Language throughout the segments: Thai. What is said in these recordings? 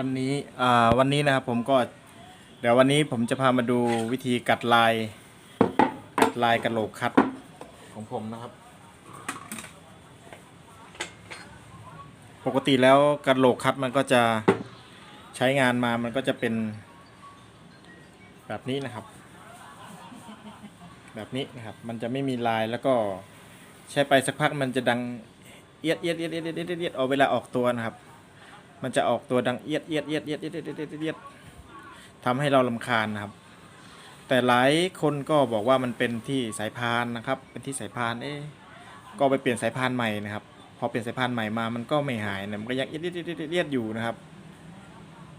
วันนี้อ่าวันนี้นะครับผมก็เดี๋ยววันนี้ผมจะพามาดูวิธีกัดลาย กัดลายกระโหลกคัดของผมนะครับ ปกติแล้วกระโหลกคัดมันก็จะใช้งานมามันก็จะเป็น แบบนี้นะครับ แบบนี้นะครับ มันจะไม่มีลายแล้วก็ใช้ไปสักพักมันจะดังเอียดเอียดเอียดเอียดเอียดเอียดเอียดเอาเวลาออกตัวนะครับ มันจะออกตัวดังเอียดเอียดเอียดเอียดเอียดเอียดเอียดเอียดเอียดทำให้เราลำคาญนะครับ แต่หลายคนก็บอกว่ามันเป็นที่สายพานนะครับ เป็นที่สายพานเอ๊ะก็ไปเปลี่ยนสายพานใหม่นะครับ พอเปลี่ยนสายพานใหม่มามันก็ไม่หายนะมันก็ยังเอียดเอียดเอียดเอียดอยู่นะครับ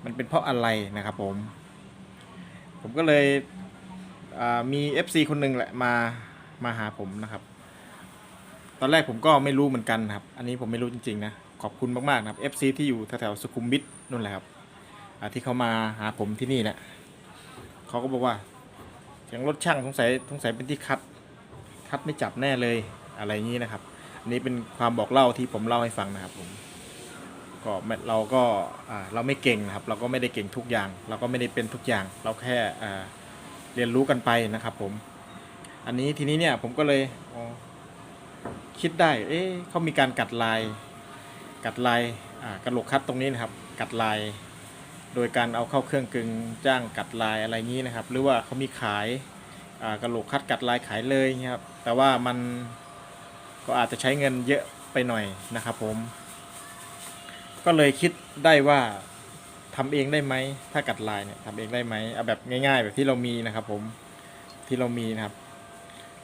มันเป็นเพราะอะไรนะครับผม ผมก็เลยมี FC คนหนึ่งแหละมามาหาผมนะครับ ตอนแรกผมก็ไม่รู้เหมือนกันครับ อันนี้ผมไม่รู้จริงๆนะ ขอบคุณมากๆนะครับ FC ที่อยู่แถวๆสุขุมวิทนู่นแหละครับที่เขามาหาผมที่นี่แหละเขาก็บอกว่าเสียงรถช่างสงสัยสงสัยเป็นที่คัด คัดไม่จับแน่เลยอะไรอย่างนี้นะครับ อันนี้เป็นความบอกเล่าที่ผมเล่าให้ฟังนะครับผมก็เราก็เราไม่เก่งนะครับ เราก็ไม่ได้เก่งทุกอย่าง เราก็ไม่ได้เป็นทุกอย่าง เราแค่เรียนรู้กันไปนะครับผม อันนี้ทีนี้เนี่ยผมก็เลยคิดได้ เอ๊ะเขามีการกัดลาย กัดลายกระโหลกคัดตรงนี้นะครับ กัดลาย โดยการเอาเข้าเครื่องกึงจ้างกัดลายอะไรงี้นะครับ หรือว่าเขามีขายกระโหลกคัดกัดลายขายเลยเงี้ยครับ แต่ว่ามันก็อาจจะใช้เงินเยอะไปหน่อยนะครับผม ก็เลยคิดได้ว่าทำเองได้ไหมถ้ากัดลายเนี่ยทำเองได้ไหมเอาแบบง่ายๆ แบบที่เรามีนะครับผมที่เรามีนะครับ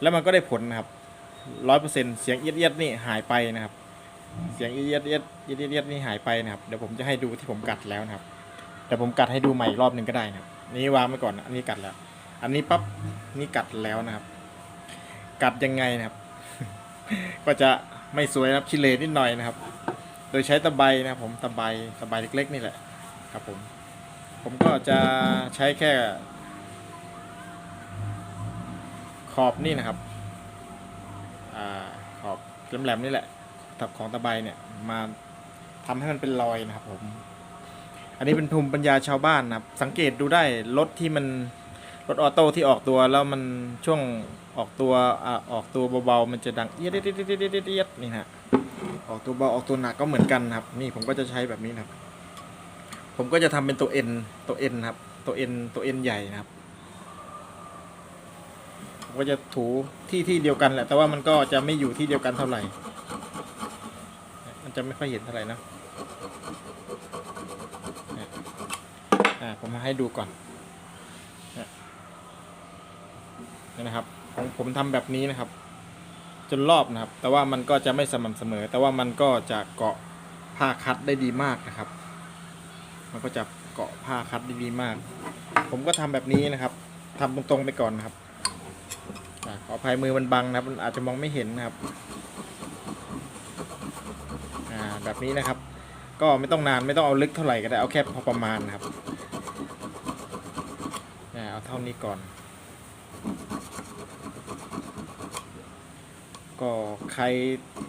แล้วมันก็ได้ผลนะครับร้อยเปอร์เซ็นเสียงเอียดเอียดๆนี่หายไปนะครับ เสียงเอียดเอียดเอียดเอียดเอียดนี่หายไปนะครับ เดี๋ยวผมจะให้ดูที่ผมกัดแล้วนะครับเดี๋ยวผมกัดให้ดูใหม่อีกรอบหนึ่งก็ได้นะครับ นี่วางไว้ก่อนนะอันนี้กัดแล้ว อันนี้ปั๊บนี่กัดแล้วนะครับ กัดยังไงนะครับ ก็จะไม่สวยนะครับชิเลนิดหน่อยนะครับ โดยใช้ตะไบนะครับ ผมตะไบตะไบเล็ก ๆ นี่แหละครับผม ผมก็จะใช้แค่ ขอบนี่นะครับอาขอบแหลมๆนี่แหละ ทับของตะไบเนี่ยมาทำให้มันเป็นรอยนะครับผม อันนี้เป็นภูมิปัญญาชาวบ้านนะครับ สังเกตดูได้รถที่มันรถออโต้ที่ออกตัวแล้วมันช่วงออกตัวอ่าออกตัวเบาๆมันจะดังเอียดเอียดเอียดเอียดเอียดนี่ฮะออกตัวเบาออกตัวหนักก็เหมือนกันครับ นี่ผมก็จะใช้แบบนี้นะครับ ผมก็จะทำเป็นตัว N ตัว N นครับ ตัว N ตัว N ใหญ่นะครับก็จะถูที่ที่เดียวกันแหละ แต่ว่ามันก็จะไม่อยู่ที่เดียวกันเท่าไหร่ จะไม่ค่อยเห็นเท่าไหร่นะอ่าผมมาให้ดูก่อนนี่นะครับ ของผมทำแบบนี้นะครับ จนรอบนะครับ แต่ว่ามันก็จะไม่สม่ำเสมอ แต่ว่ามันก็จะเกาะผ้าคัดได้ดีมากนะครับ มันก็จะเกาะผ้าคัดได้ดีมาก ผมก็ทำแบบนี้นะครับทำตรงๆไปก่อนนะครับขออภัยมือมันบังนะครับ มันอาจจะมองไม่เห็นนะครับ แบบนี้นะครับ ก็ไม่ต้องนานไม่ต้องเอาลึกเท่าไหร่ก็ได้เอาแค่พอประมาณนะครับเอาเท่านี้ก่อน ก็ใคร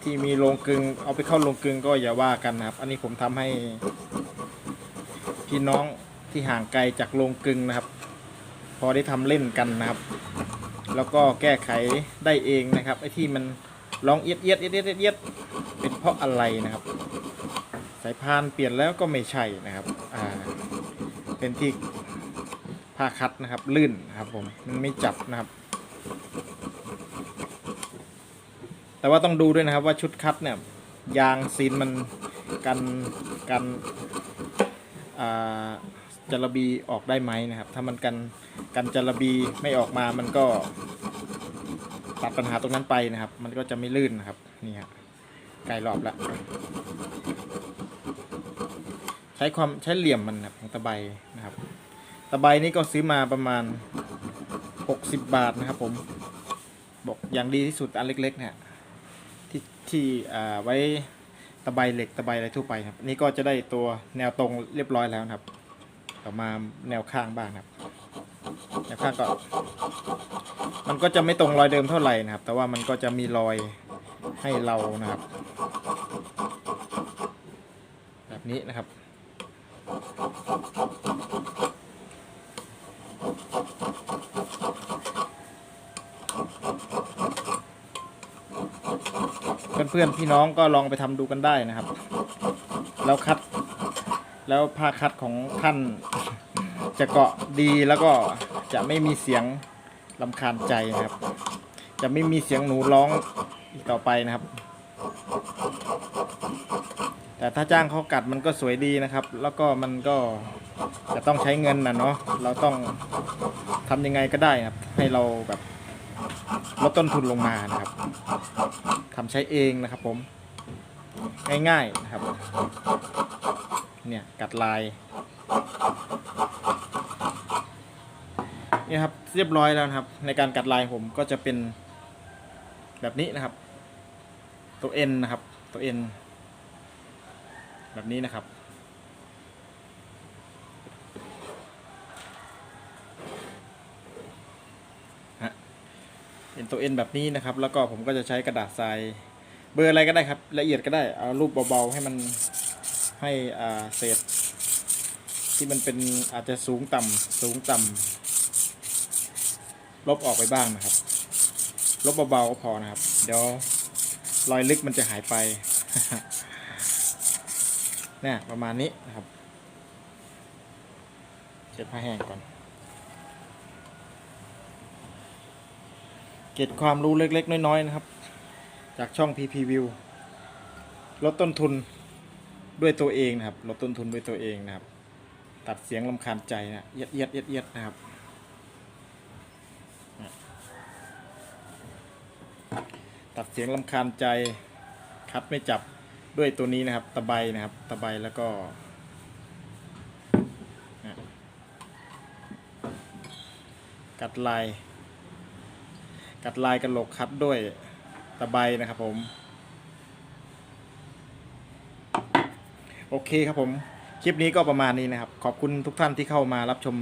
ที่มีโรงกึงเอาไปเข้าโรงกึงก็อย่าว่ากันนะครับ อันนี้ผมทำให้พี่น้องที่ห่างไกลจากโรงกึงนะครับ พอได้ทำเล่นกันนะครับ แล้วก็แก้ไขได้เองนะครับไอ้ที่มันร้องเอียดเอียดเอียดเอียดเอียดเอียดเป็นเพราะอะไรนะครับ สายพานเปลี่ยนแล้วก็ไม่ใช่นะครับอ่าเป็นที่ผ้าคัดนะครับลื่นนะครับผมมันไม่จับนะครับ แต่ว่าต้องดูด้วยนะครับว่าชุดคัดเนี่ยยางซีนมันกันกันอ่าจระบีออกได้ไหมนะครับ ถ้ามันกันกันจระบีไม่ออกมามันก็ตัดปัญหาตรงนั้นไปนะครับ มันก็จะไม่ลื่นนะครับนี่ครับไกลรอบละ ใช้ความใช้เหลี่ยมมันนะครับของตะไบนะครับ ตะไบนี้ก็ซื้อมาประมาณ 60 บาทนะครับ ผมบอกอย่างดีที่สุดอันเล็กๆเนี่ยที่ที่อ่าไว้ตะไบเหล็กตะไบอะไรทั่วไปครับนนี่ก็จะได้ตัวแนวตรงเรียบร้อยแล้วนะครับ ต่อมาแนวข้างบ้างครับแนวข้างก็ มันก็จะไม่ตรงรอยเดิมเท่าไหร่นะครับ แต่ว่ามันก็จะมีรอยให้เรานะครับ แบบนี้นะครับ เพื่อนๆพี่น้องก็ลองไปทำดูกันได้นะครับ แล้วคัด แล้วผ้าคัดของท่านจะเกาะดีแล้วก็จะไม่มีเสียงลำคาญใจนะครับ จะไม่มีเสียงหนูร้องอีกต่อไปนะครับ แต่ถ้าจ้างเขากัดมันก็สวยดีนะครับ แล้วก็มันก็จะต้องใช้เงินนะเนาะเราต้องทำยังไงก็ได้ครับ ให้เราแบบลดต้นทุนลงมานะครับทำใช้เองนะครับผม ง่ายๆนะครับ เนี่ยกัดลายนี่ครับเรียบร้อยแล้วนะครับ ในการกัดลายผมก็จะเป็นแบบนี้นะครับ ตัวเอ็นนะครับ ตัวเอ็น แบบนี้นะครับฮะเป็นตัวเอ็นแบบนี้นะครับ แล้วก็ผมก็จะใช้กระดาษทรายเบอร์อะไรก็ได้ครับ ละเอียดก็ได้ เอารูปเบาๆให้มันให้อ่าเศษที่มันเป็นอาจจะสูงต่ำสูงต่ำลบออกไปบ้างนะครับ ลบเบาๆก็พอนะครับ เดี๋ยวรอยลึกมันจะหายไป เนี่ยประมาณนี้นะครับเช็ดผ้าแห้งก่อน เก็บความรู้เล็ก ๆ น้อย ๆ นะครับ จากช่อง PP View ลดต้นทุนด้วยตัวเองนะครับ ลดต้นทุนด้วยตัวเองนะครับ ตัดเสียงลำคาญใจนะเอียดเอียดเอียดเอียดนะครับตัดเสียงลำคาญใจ คัดไม่จับ ด้วยตัวนี้นะครับ ตะไบนะครับ ตะไบแล้วก็นะกัดลาย กัดลายกระโหลกคัดด้วยตะไบนะครับผม โอเคครับผม คลิปนี้ก็ประมาณนี้นะครับ ขอบคุณทุกท่านที่เข้ามารับชม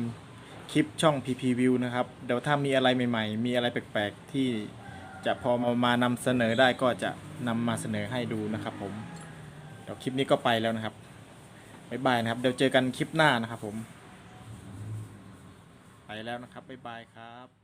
คลิปช่อง PP View นะครับ เดี๋ยวถ้ามีอะไรใหม่ๆ มีอะไรแปลกๆ ที่จะพอมามานำเสนอได้ก็จะนำมาเสนอให้ดูนะครับผม เดี๋ยวคลิปนี้ก็ไปแล้วนะครับบ๊ายบายนะครับ เดี๋ยวเจอกันคลิปหน้านะครับผม ไปแล้วนะครับบ๊ายบายครับ